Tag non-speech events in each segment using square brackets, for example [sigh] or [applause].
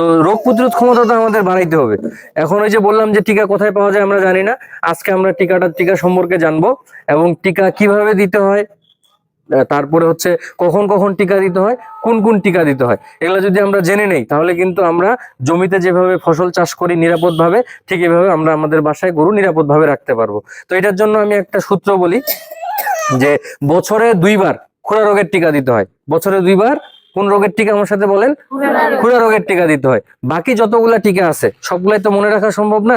তো রোগ প্রতিরোধ ক্ষমতা তো আমাদের বাড়াইতে হবে। এখন ওই যে বললাম যে টিকা কোথায় পাওয়া যায় আমরা জানি না। আজকে আমরা টিকাটা টিকা সম্পর্কে জানব এবং টিকা কীভাবে দিতে হয় তারপরে হচ্ছে কখন কখন টিকা দিতে হয়, কোন কোন টিকা দিতে হয়, এগুলো যদি আমরা জেনে নেই, তাহলে কিন্তু আমরা জমিতে যেভাবে ফসল চাষ করি নিরাপদভাবে, ঠিক এভাবে আমরা আমাদের বাসায় গরু নিরাপদভাবে রাখতে পারব। তো এটার জন্য আমি একটা সূত্র বলি যে বছরে দুইবার খুরা রোগের টিকা দিতে হয়। বছরে দুইবার কোন রোগের টিকা আমার সাথে বলেন? খুরা রোগের টিকা দিতে হয়। বাকি যতগুলা টিকা আছে সবগুলাই তো মনে রাখা সম্ভব না?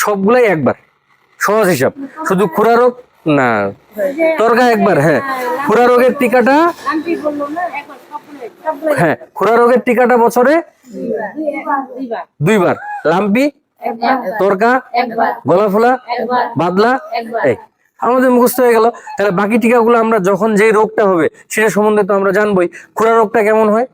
সবগুলাই একবার। সহজ হিসাব। শুধু খুরা রোগ? না। তরকা একবার হ্যাঁ। খুরা রোগের টিকাটা হ্যাঁ খুরা রোগের টিকাটা বছরে দুইবার। লাম্পি তরকা গলা ফোলা বাদলা এই। আমাদের মুখস্থ হয়ে গেল। তাহলে বাকি টিকাগুলো আমরা যখন যেই রোগটা হবে, সেটা সম্বন্ধে তো আমরা জানবোই। খুরা রোগটা কেমন হয়?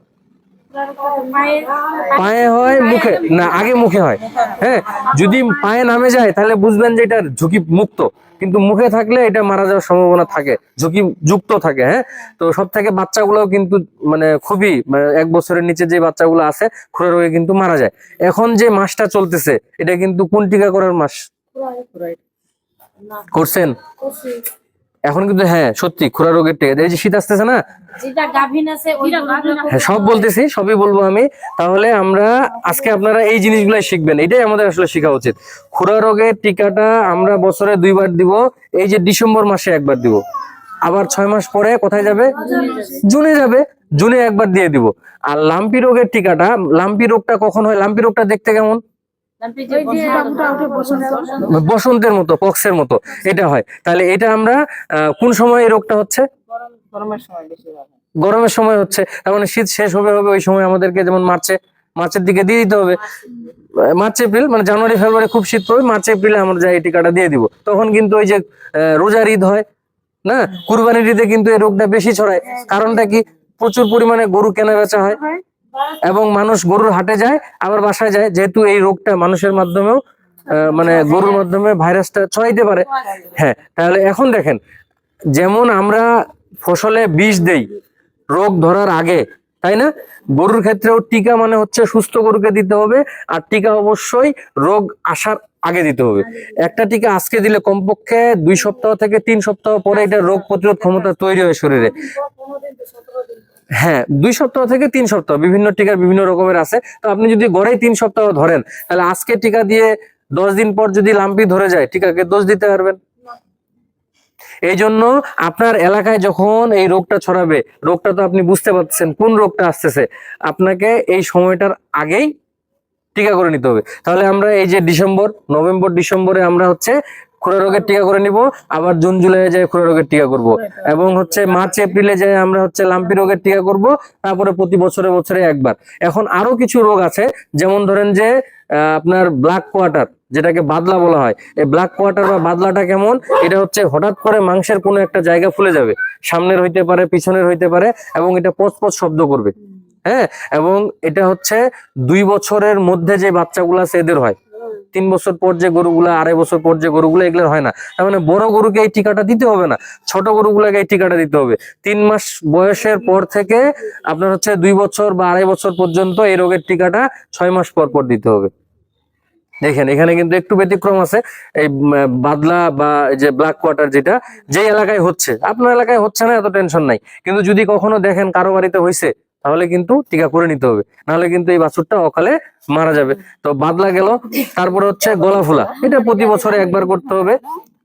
পায়ে হয় মুখে? না, আগে মুখে হয়। হ্যাঁ যদি পায়ে নামে যায়, তাহলে বুঝবেন যে এটা ঝুঁকি মুক্ত। কিন্তু মুখে থাকলে এটা মারা যাওয়ার সম্ভাবনা থাকে, ঝুঁকি যুক্ত থাকে হ্যাঁ? তো সব থেকে বাচ্চাগুলোও কিন্তু মানে খুবই মানে এক বছরের নিচে যে বাচ্চাগুলো আছে খুরা রোগে কিন্তু মারা যায়। এখন যে মাসটা চলতেছে, এটা কিন্তু কোন টিকা করার মাস? করছেন? এখন কিন্তু হ্যাঁ সত্যি খুরা রোগের টিকা এই যে শীত আসতেছে না? হ্যাঁ সব বলতেছি সবই বলব আমি। তাহলে আমরা আজকে আপনারা এই জিনিসগুলাই শিখবেন। এটাই আমাদের আসলে শেখা উচিত। খুরা রোগের টিকাটা আমরা বছরে দুইবার দিব এই যে ডিসেম্বর মাসে একবার দিব। আবার ছয় মাস পরে কোথায় যাবে? জুনে যাবে। জুনে একবার দিয়ে দিব। আর লাম্পি রোগের টিকাটা লাম্পি রোগটা কখন হয়? লাম্পি রোগটা দেখতে কেমন? বসন্তের মতো পক্সের মতো এটা হয়। তাহলে এটা আমরা আহ, কোন সময় এই রোগটা হচ্ছে? গরমের সময় গরমের সময় হচ্ছে তার মানে শীত শেষ হবে হবে ওই সময় আমাদেরকে যেমন মার্চে মার্চের দিকে দিয়ে দিতে হবে। মার্চ এপ্রিল মানে জানুয়ারি ফেব্রুয়ারি খুব শীত পড়বে মার্চ এপ্রিলে আমরা যাই এই টিকাটা দিয়ে দিব। তখন কিন্তু ওই যে আহ, রোজার ঈদ হয় না? কুরবানির ঈদে কিন্তু এই রোগটা বেশি ছড়ায়। কারণটা কি? প্রচুর পরিমাণে গরু কেনা বেচা হয়। এবং মানুষ গরুর হাটে যায়, আবার বাসায় যায়, যেহেতু এই রোগটা মানুষের মাধ্যমেও মানে গরুর মাধ্যমে ভাইরাসটা ছড়াইতে পারে। হ্যাঁ তাহলে এখন দেখেন, যেমন আমরা ফসলে বিষ দেই, রোগ ধরার আগে, তাই না? গরুর ক্ষেত্রেও টিকা মানে হচ্ছে সুস্থ গরুকে দিতে হবে, আর টিকা অবশ্যই রোগ আসার আগে দিতে হবে। একটা টিকা আজকে দিলে কমপক্ষে দুই সপ্তাহ থেকে তিন সপ্তাহ পরে এটা রোগ প্রতিরোধ ক্ষমতা তৈরি হয় শরীরে। হ্যাঁ দুই সপ্তাহ থেকে তিন সপ্তাহ, বিভিন্ন টিকার বিভিন্ন রকমের আছে। তো আপনি যদি গড়েই তিন সপ্তাহ ধরেন, তাহলে আজকে টিকা দিয়ে দশ দিন পর যদি লাম্পি ধরে যায়, টিকাকে দোষ দিতে পারবেন। এই জন্য আপনার এলাকায় যখন এই রোগটা ছড়াবে, রোগটা তো আপনি বুঝতে পারছেন কোন রোগটা আসতেছে, আপনাকে এই সময়টার আগেই টিকা করে নিতে হবে। তাহলে আমরা এই যে ডিসেম্বর, নভেম্বর, ডিসেম্বরে আমরা হচ্ছে খুরা রোগের টিকা করে নিব আবার জুন জুলাই যায় খুরা রোগের টিকা করব। এবং হচ্ছে মার্চ এপ্রিলে যায় আমরা হচ্ছে লাম্পি রোগের টিকা করব তারপরে প্রতি বছরে বছরে একবার। এখন আরও কিছু রোগ আছে যেমন ধরেন যে আপনার ব্ল্যাক কোয়াটার যেটাকে বাদলা বলা হয়। এই ব্ল্যাক কোয়াটার বা বাদলাটা কেমন? এটা হচ্ছে হঠাৎ করে মাংসের কোনো একটা জায়গা ফুলে যাবে। সামনের হইতে পারে পিছনের হইতে পারে এবং এটা পচ পচ শব্দ করবে। হ্যাঁ এবং এটা হচ্ছে দুই বছরের মধ্যে যে বাচ্চাগুলো আছে এদের হয়। তিন বছর পর যে গরুগুলা, আড়াই বছর পর যে গরুগুলো এগুলো হয় না। তার মানে বড় গরুকে এই টিকাটা দিতে হবে না, ছোট গরুগুলোকে এই টিকাটা দিতে হবে। তিন মাস বয়সের পর থেকে আপনার হচ্ছে দুই বছর বা আড়াই বছর পর্যন্ত এই রোগের টিকাটা ছয় মাস পর পর দিতে হবে। দেখেন, এখানে কিন্তু একটু ব্যতিক্রম আছে। এই বাদলা বা যে ব্ল্যাক কোয়ার্টার যেটা যে এলাকায় হচ্ছে, আপনার এলাকায় হচ্ছে না, এত টেনশন নাই। কিন্তু যদি কখনো দেখেন কারও বাড়িতে হয়েছে তাহলে কিন্তু টিকা করে নিতে হবে। নাহলে কিন্তু এই বাছুরটা অকালে মারা যাবে। তো বাদলা গেল, তারপরে হচ্ছে গলা ফুলা এটা প্রতি বছরে একবার করতে হবে।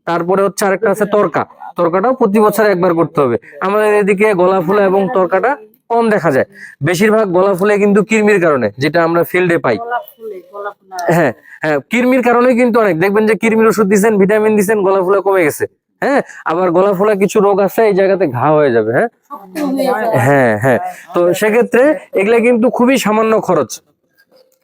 তারপরে হচ্ছে আরেকটা আছে তরকা। তরকাটাও প্রতি বছরে একবার করতে হবে। আমাদের এদিকে গলা ফুলা এবং তরকাটা কম দেখা যায়। বেশিরভাগ গলা ফুলে কিন্তু কৃমির কারণে, যেটা আমরা ফিল্ডে পাই। হ্যাঁ হ্যাঁ কৃমির কারণে কিন্তু অনেক। দেখবেন যে কৃমির ওষুধ দিচ্ছেন ভিটামিন দিচ্ছেন গলা ফুলা কমে গেছে। হ্যাঁ আবার গলা ফোলা কিছু রোগ আছে এই জায়গাতে ঘা হয়ে যাবে হ্যাঁ? হ্যাঁ হ্যাঁ তো সেক্ষেত্রে এগুলা কিন্তু খুবই সামান্য খরচ।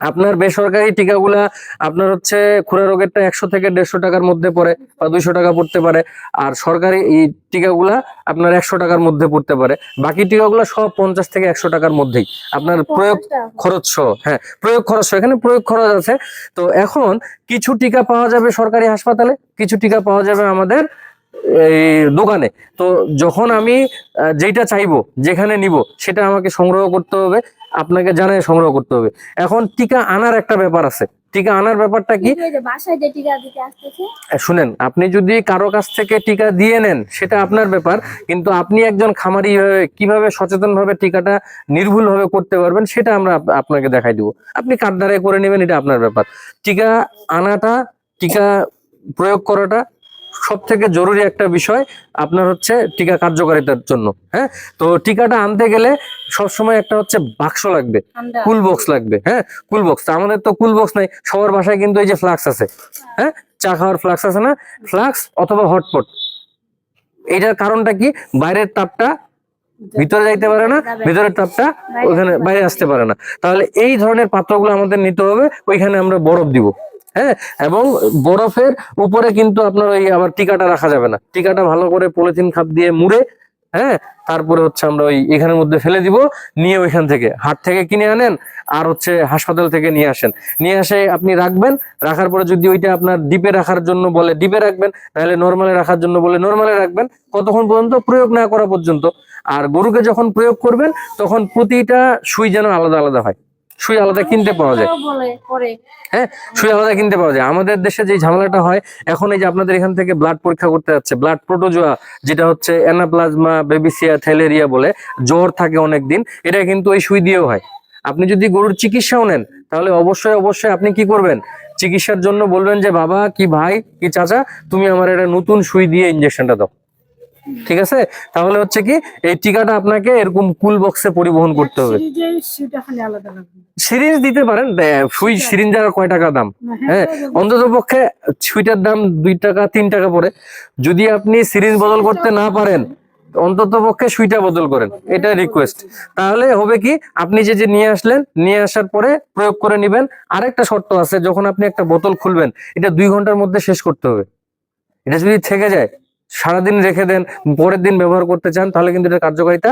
আপনার বেসরকারি টিকাগুলা আপনার হচ্ছে খুরা রোগেরটা একশো থেকে দেড়শো টাকার মধ্যে পড়ে বা দুইশো টাকা পড়তে পারে আর সরকারি এই টিকাগুলা আপনার একশো টাকার মধ্যে পড়তে পারে। বাকি টিকাগুলা সব পঞ্চাশ থেকে একশো টাকার মধ্যেই। আপনার প্রয়োগ খরচ সহ হ্যাঁ প্রয়োগ খরচ সহ এখানে প্রয়োগ খরচ আছে। তো এখন কিছু টিকা পাওয়া যাবে সরকারি হাসপাতালে কিছু টিকা পাওয়া যাবে আমাদের এই দোকানে। তো যখন আমি যেটা চাইব যেখানে নিব সেটা আমাকে সংগ্রহ করতে হবে আপনাকে জানায় সংগ্রহ করতে হবে। এখন টিকা আনার একটা ব্যাপার আছে। টিকা আনার ব্যাপারটা কি? শুনেন আপনি যদি কারও কাছ থেকে টিকা দিয়ে নেন সেটা আপনার ব্যাপার কিন্তু আপনি একজন খামারি কীভাবে সচেতন ভাবে টিকাটা নির্ভুল ভাবে করতে পারবেন সেটা আমরা আপনাকে দেখাই দিব। আপনি কার দ্বারাই করে নেবেন এটা আপনার ব্যাপার। টিকা আনাটা টিকা প্রয়োগ করাটা সব থেকে জরুরি একটা বিষয় আপনার হচ্ছে টিকা কার্যকারিতার জন্য হ্যাঁ? তো টিকাটা আনতে গেলে সবসময় একটা হচ্ছে বাক্স লাগবে কুল বক্স লাগবে হ্যাঁ? কুল বক্স আমাদের তো কুল বক্স নাই সবার বাসায় কিন্তু এই যে ফ্লাক্স আছে হ্যাঁ? চা খাওয়ার ফ্লাক্স আছে না? ফ্লাক্স অথবা হটপট। এটার কারণটা কি? বাইরের তাপটা ভিতরে যাইতে পারে না ভিতরের তাপটা ওখানে বাইরে আসতে পারে না। তাহলে এই ধরনের পাত্রগুলো আমাদের নিতে হবে ওইখানে আমরা বরফ দিব। হ্যাঁ এবং বরফের উপরে কিন্তু আপনার ওই আবার টিকাটা রাখা যাবে না। টিকাটা ভালো করে পলিথিন খাপ দিয়ে মুড়ে হ্যাঁ তারপরে হচ্ছে আমরা ওই এখানের মধ্যে ফেলে দিব, নিয়ে ওইখান থেকে, হাট থেকে কিনে আনেন আর হচ্ছে হাসপাতাল থেকে নিয়ে আসেন। নিয়ে আসে আপনি রাখবেন, রাখার পরে যদি ওইটা আপনার ডিপে রাখার জন্য বলে, ডিপে রাখবেন নাহলে নর্মালে রাখার জন্য বলে নর্মালে রাখবেন, কতক্ষণ পর্যন্ত প্রয়োগ না করা পর্যন্ত। আর গরুকে যখন প্রয়োগ করবেন, তখন প্রতিটা সুই যেন আলাদা আলাদা হয়। সুই আলাদা কিনতে পাওয়া যায়। হ্যাঁ সুই আলাদা কিনতে পাওয়া যায়। আমাদের দেশে যে ঝামেলাটা হয় এখন এই যে আপনাদের এখান থেকে ব্লাড পরীক্ষা করতে যাচ্ছে ব্লাড প্রোটোজোয়া যেটা হচ্ছে অ্যানাপ্লাজমা বেবিসিয়া থ্যালেরিয়া বলে জ্বর থাকে অনেক দিন এটা কিন্তু ওই সুই দিয়েও হয়। আপনি যদি গরুর চিকিৎসাও নেন তাহলে অবশ্যই অবশ্যই আপনি কি করবেন? চিকিৎসার জন্য বলবেন যে বাবা কি ভাই কি চাচা তুমি আমার একটা নতুন সুই দিয়ে ইঞ্জেকশনটা দাও। ঠিক আছে? তাহলে হচ্ছে কি এই টিকাটা আপনাকে এরকম কুল বক্সে পরিবহন করতে হবে। সিরিঞ্জ দিতে পারেন সুই সিরিঞ্জার কয় টাকা দাম? হ্যাঁ অন্তত পক্ষে সুইটার দাম দুই টাকা তিন টাকা পড়ে। যদি আপনি সিরিঞ্জ বদল করতে না পারেন অন্তত পক্ষে সুইটা বদল করেন এটা রিকোয়েস্ট তাহলে হবে কি আপনি যে যে নিয়ে আসলেন নিয়ে আসার পরে প্রয়োগ করে নেবেন। আরেকটা শর্ত আছে যখন আপনি একটা বোতল খুলবেন এটা দুই ঘণ্টার মধ্যে শেষ করতে হবে। এটা যদি থেকে যায় সারাদিন রেখে দেন পরের দিন ব্যবহার করতে চান তাহলে কিন্তু এটা কার্যকারিতা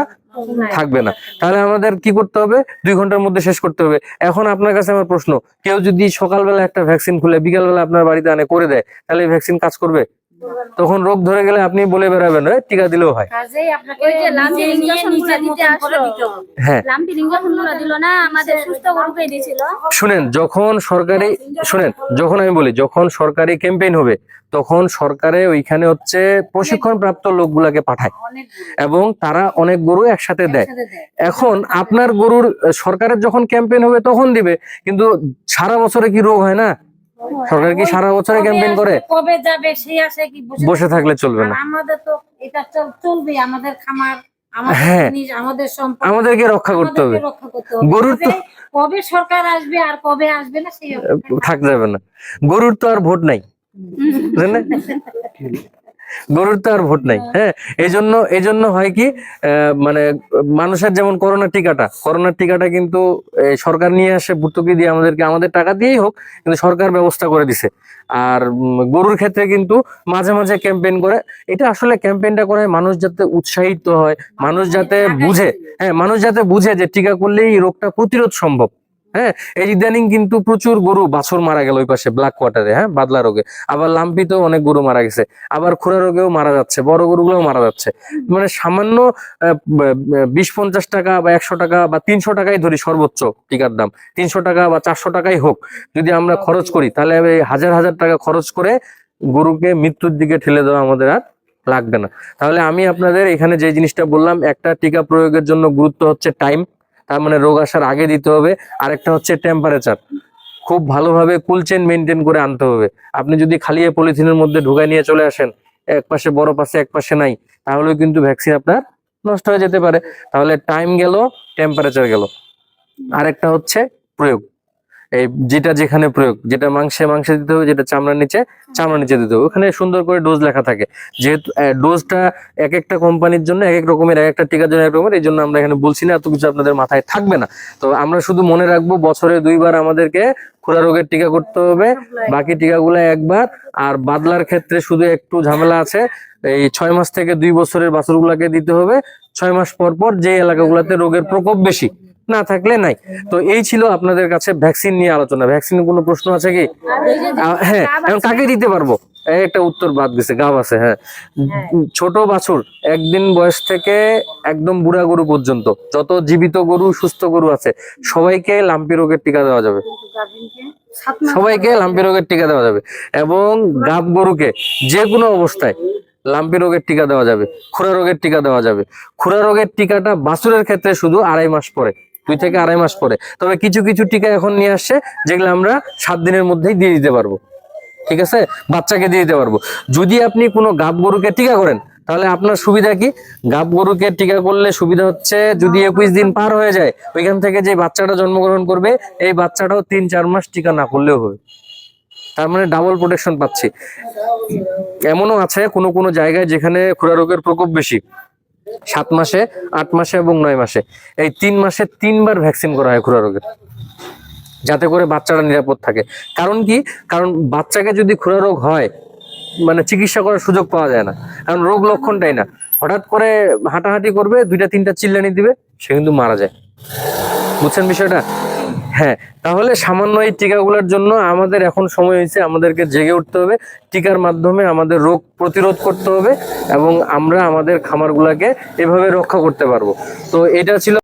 থাকবে না। তাহলে আমাদের কি করতে হবে? দুই ঘণ্টার মধ্যে শেষ করতে হবে। এখন আপনার কাছে আমার প্রশ্ন কেউ যদি সকালবেলা একটা ভ্যাকসিন খুলে বিকালবেলা আপনার বাড়িতে আনে করে দেয় তাহলে ভ্যাকসিন কাজ করবে? তখন রোগ ধরে গেলে আপনি বলে বেড়াবেন "এ, টিকা দিলেও হয়। কাজেই আপনাকে ওই যে লাম্পি নিয়ে ইঞ্জেকশন দিতে আসলো। হ্যাঁ। লাম্পি ইঞ্জেকশন দিল না আমাদের সুস্থ গরুকে দিয়েছিল। শুনেন যখন সরকারি শুনেন যখন আমি বলি যখন সরকারি ক্যাম্পেইন হবে তখন সরকারে ওইখানে হচ্ছে প্রশিক্ষণ প্রাপ্ত লোকগুলাকে পাঠায়। এবং তারা অনেক গরু একসাথে দেয়। এখন আপনার গরুর সরকারের যখন ক্যাম্পেইন হবে তখন দিবে। কিন্তু সারা বছরে কি রোগ হয় না? সরকার কি সারা বছরে ক্যাম্পেইন করে? কবে যাবে সেই আসে কি বসে থাকলে চলবে না। আমাদের তো এটা চল- চলবে আমাদের খামার হ্যাঁ। আমাদেরকে রক্ষা করতে হবে। গরুর তো- কবে- সরকার আসবে আর কবে আসবে না সেই থাকতে যাবে না। গরুর তো আর ভোট নাই? [laughs] গরুর তো আর ভোট নাই হ্যাঁ? এই জন্য এই জন্য হয় কি মানে মানুষের যেমন করোনা টিকাটা, করোনার টিকাটা কিন্তু সরকার নিয়ে আসে, ভর্তুকি দিয়ে আমাদেরকে, আমাদের টাকা দিয়েই হোক, কিন্তু সরকার ব্যবস্থা করে দিছে। আর গরুর ক্ষেত্রে কিন্তু মাঝে মাঝে ক্যাম্পেইন করে, এটা আসলে ক্যাম্পেইনটা করে মানুষ যাতে উৎসাহিত হয়, মানুষ যাতে বুঝে হ্যাঁ মানুষ যাতে বুঝে যে টিকা করলেই রোগটা প্রতিরোধ সম্ভব। হ্যাঁ এই ইদানিং কিন্তু প্রচুর গরু বাছর মারা গেল ওই পাশে ব্ল্যাক কোয়ার্টারে হ্যাঁ বাদলা রোগে। আবার লাম্পিতেও অনেক গরু মারা গেছে আবার খুরা রোগেও মারা যাচ্ছে বড় গরুগুলোও মারা যাচ্ছে। মানে সামান্য বিশ পঞ্চাশ টাকা বা একশো টাকা বা তিনশো টাকাই ধরি সর্বোচ্চ টিকার দাম। তিনশো টাকা বা চারশো টাকাই হোক যদি আমরা খরচ করি তাহলে হাজার হাজার টাকা খরচ করে গরুকে মৃত্যুর দিকে ঠেলে দেওয়া আমাদের আর লাগবে না। তাহলে আমি আপনাদের এখানে যে জিনিসটা বললাম একটা টিকা প্রয়োগের জন্য গুরুত্ব হচ্ছে টাইম তার মানে রোগ আসার আগে দিতে হবে। আর একটা হচ্ছে টেম্পারেচার খুব ভালোভাবে কুলচেন মেনটেন করে আনতে হবে। আপনি যদি খালি পলিথিনের মধ্যে ঢুকায় নিয়ে চলে আসেন, এক পাশে বড় পাশে এক পাশে নাই, তাহলেও কিন্তু ভ্যাকসিন আপনার নষ্ট হয়ে যেতে পারে। তাহলে টাইম গেল টেম্পারেচার গেল। আরেকটা হচ্ছে প্রয়োগ। এই যেটা যেখানে প্রয়োগ যেটা মাংসে মাংসে দিতে হবে যেটা চামড়ার নিচে চামড়ার নিচে দিতে হবে। ওখানে সুন্দর করে ডোজ লেখা থাকে। যেহেতু ডোজটা এক একটা কোম্পানির জন্য এক এক রকমের এক একটা টিকার জন্য এক রকমের এই জন্য আমরা এখানে বলছি না এত কিছু আপনাদের মাথায় থাকবে না। তো আমরা শুধু মনে রাখব বছরে দুইবার আমাদেরকে খুরা রোগের টিকা করতে হবে বাকি টিকাগুলো একবার। আর বাদলার ক্ষেত্রে শুধু একটু ঝামেলা আছে এই ছয় মাস থেকে দুই বছরের বাছুরগুলাকে দিতে হবে। ছয় মাস পর পর যে এলাকাগুলোতে রোগের প্রকোপ বেশি না থাকলে নাই। তো এই ছিল আপনাদের কাছে ভ্যাকসিন নিয়ে আলোচনা। ভ্যাকসিনের কোনো প্রশ্ন আছে কি? হ্যাঁ কাকে দিতে পারব? একটা উত্তর বাদ গেছে গাব আছে হ্যাঁ। ছোট বাছুর, একদিন বয়স থেকে একদম বুড়া গরু পর্যন্ত, যত জীবিত গরু, সুস্থ গরু আছে, সবাইকে লাম্পি রোগের টিকা দেওয়া যাবে। সবাইকে লাম্পি রোগের টিকা দেওয়া যাবে। এবং গাব গরুকে যে কোনো অবস্থায় লাম্পি রোগের টিকা দেওয়া যাবে, খুরা রোগের টিকা দেওয়া যাবে। খুরা রোগের টিকাটা বাছুরের ক্ষেত্রে শুধু আড়াই মাস পরে। দুই থেকে আড়াই মাস পরে। তবে কিছু কিছু টিকা এখন নিয়ে আসছে, যেগুলো আমরা সাত দিনের মধ্যেই দিয়ে দিতে পারব। ঠিক আছে? বাচ্চাকে দিয়ে দিতে পারব। যদি আপনি কোনো গাব গরুকে টিকা করেন, তাহলে আপনার সুবিধা কি? গাব গরুকে টিকা করলে সুবিধা হচ্ছে যদি একুশ দিন পার হয়ে যায়, ওইখান থেকে যে বাচ্চাটা জন্মগ্রহণ করবে, এই বাচ্চাটাও তিন চার মাস টিকা না করলেও হবে। তার মানে ডাবল প্রোটেকশন পাচ্ছি। এমনও আছে কোনো কোনো জায়গায় যেখানে খুরা রোগের প্রকোপ বেশি। সাত মাসে, আট মাসে এবং নয় মাসে। এই তিন মাসে তিনবার ভ্যাকসিন করা হয় খুরা রোগের। যাতে করে বাচ্চারা নিরাপদ থাকে। কারণ কি? কারণ বাচ্চাকে যদি খুরা রোগ হয় মানে চিকিৎসা করার সুযোগ পাওয়া যায় না। কারণ রোগ লক্ষণটাই না। হঠাৎ করে হাঁটাহাঁটি করবে, দুইটা, তিনটা চিল্লানি দিবে, সে কিন্তু মারা যায়। বুঝছেন বিষয়টা? হ্যাঁ তাহলে সামান্য এই টিকাগুলোর জন্য আমাদের এখন সময় হয়েছে, আমাদেরকে জেগে উঠতে হবে। টিকার মাধ্যমে আমাদের রোগ প্রতিরোধ করতে হবে এবং আমরা আমাদের খামারগুলোকে এভাবে রক্ষা করতে পারব। তো এটা ছিল